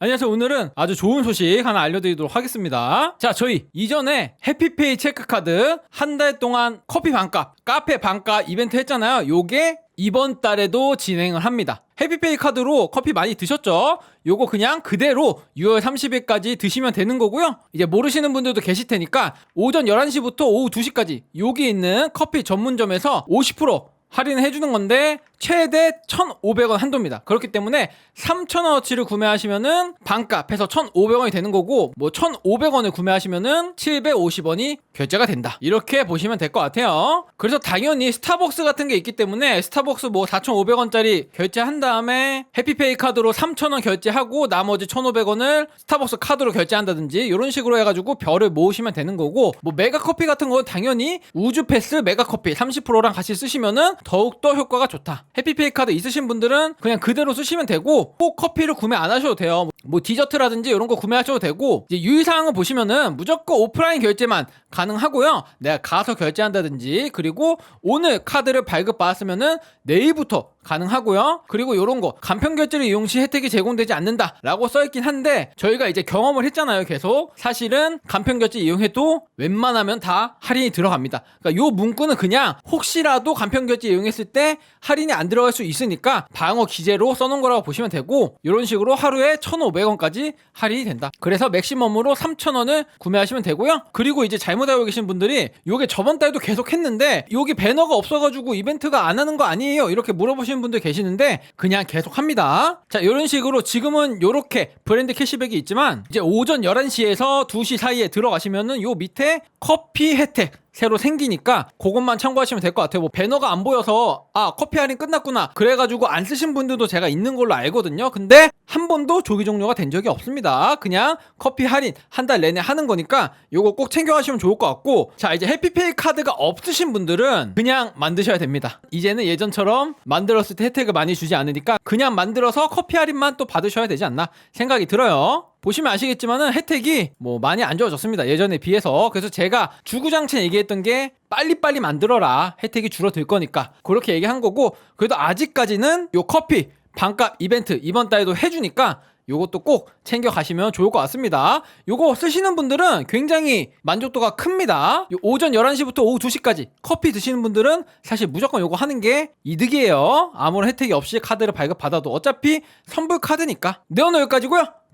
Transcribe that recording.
안녕하세요. 오늘은 아주 좋은 소식 하나 알려드리도록 하겠습니다. 자, 저희 이전에 해피페이 체크카드 한 달 동안 커피 반값, 카페 반값 이벤트 했잖아요. 요게 이번 달에도 진행을 합니다. 해피페이 카드로 커피 많이 드셨죠? 요거 그냥 그대로 6월 30일까지 드시면 되는 거고요. 이제 모르시는 분들도 계실 테니까 오전 11시부터 오후 2시까지 여기 있는 커피 전문점에서 50% 할인을 해주는 건데 최대 1,500원 한도입니다. 그렇기 때문에 3,000원어치를 구매하시면은 반값 해서 1,500원이 되는 거고 뭐 1,500원을 구매하시면은 750원이 결제가 된다. 이렇게 보시면 될 것 같아요. 그래서 당연히 스타벅스 같은 게 있기 때문에 스타벅스 뭐 4,500원짜리 결제한 다음에 해피페이 카드로 3,000원 결제하고 나머지 1,500원을 스타벅스 카드로 결제한다든지 이런 식으로 해가지고 별을 모으시면 되는 거고 뭐 메가커피 같은 건 당연히 우주 패스 메가커피 30%랑 같이 쓰시면은 더욱더 효과가 좋다. 해피페이 카드 있으신 분들은 그냥 그대로 쓰시면 되고 꼭 커피를 구매 안 하셔도 돼요. 뭐 디저트라든지 이런 거 구매하셔도 되고 이제 유의사항을 보시면은 무조건 오프라인 결제만 가능 하고요. 내가 가서 결제한다든지 그리고 오늘 카드를 발급받았으면은 내일부터 가능하고요. 그리고 이런 거 간편 결제를 이용 시 혜택이 제공되지 않는다라고 써 있긴 한데 저희가 이제 경험을 했잖아요. 계속 사실은 간편 결제 이용해도 웬만하면 다 할인이 들어갑니다. 그러니까 요 문구는 그냥 혹시라도 간편 결제 이용했을 때 할인이 안 들어갈 수 있으니까 방어 기재로 써놓은 거라고 보시면 되고 이런 식으로 하루에 1,500원까지 할인이 된다. 그래서 맥시멈으로 3,000원을 구매하시면 되고요. 그리고 이제 잘못 알고 계신 분들이 요게 저번 달도 계속 했는데 여기 배너가 없어가지고 이벤트가 안 하는 거 아니에요? 이렇게 물어보시는 분들 계시는데 그냥 계속 합니다. 자 이런 식으로 지금은 요렇게 브랜드 캐시백이 있지만 이제 오전 11시에서 2시 사이에 들어가시면은 요 밑에 커피 혜택 새로 생기니까 그것만 참고하시면 될 것 같아요. 뭐 배너가 안 보여서 아 커피 할인 끝났구나 그래가지고 안 쓰신 분들도 제가 있는 걸로 알거든요. 근데 한 번도 조기 종료가 된 적이 없습니다. 그냥 커피 할인 한 달 내내 하는 거니까 요거 꼭 챙겨가시면 좋을 것 같고 자 이제 해피페이 카드가 없으신 분들은 그냥 만드셔야 됩니다. 이제는 예전처럼 만들었을 때 혜택을 많이 주지 않으니까 그냥 만들어서 커피 할인만 또 받으셔야 되지 않나 생각이 들어요. 보시면 아시겠지만은 혜택이 뭐 많이 안 좋아졌습니다. 예전에 비해서. 그래서 제가 주구장창 얘기했던 게 빨리빨리 만들어라. 혜택이 줄어들 거니까. 그렇게 얘기한 거고 그래도 아직까지는 요 커피 반값 이벤트 이번 달에도 해주니까 요것도 꼭 챙겨 가시면 좋을 것 같습니다. 요거 쓰시는 분들은 굉장히 만족도가 큽니다. 요 오전 11시부터 오후 2시까지 커피 드시는 분들은 사실 무조건 요거 하는 게 이득이에요. 아무런 혜택이 없이 카드를 발급받아도 어차피 선불 카드니까. 네, 오늘 여기까지고요.